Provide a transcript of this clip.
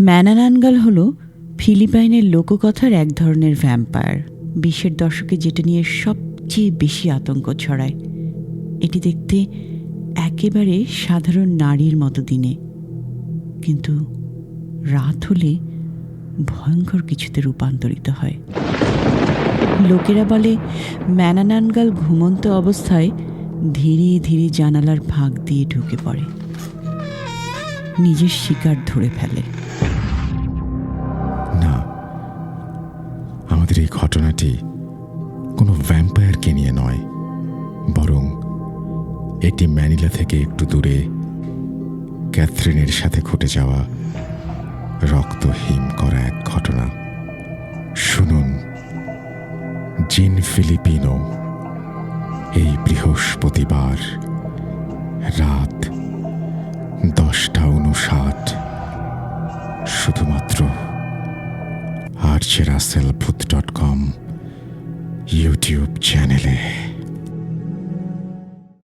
ম্যানানানগাল হল ফিলিপাইনের লোককথার এক ধরনের ভ্যাম্পায়ার বিশের দশকে যেটা নিয়ে সবচেয়ে বেশি আতঙ্ক ছড়ায়। এটি দেখতে একেবারে সাধারণ নারীর মতো দিনে। কিন্তু রাত হলে ভয়ঙ্কর কিছুতে রূপান্তরিত হয়। লোকেরা বলে, ম্যানানানগাল ঘুমন্ত অবস্থায় ধীরে ধীরে জানালার ফাঁক দিয়ে ঢুকে পড়ে। নিজের শিকার ধরে ফেলে। আমাদের এই ঘটনাটি কোনো ভ্যাম্পায়ারকে নিয়ে নয়, বরং এটি ম্যানিলা থেকে একটু দূরে ক্যাথরিনের সাথে ঘটে যাওয়া রক্তহীন করা এক ঘটনা। শুনুন, জিন ফিলিপিনো, এই বৃহস্পতিবার রাত দশটা উনষাট শুধুমাত্র পারছে রাসেল ভূত ডট কম ইউটিউব চ্যানেলে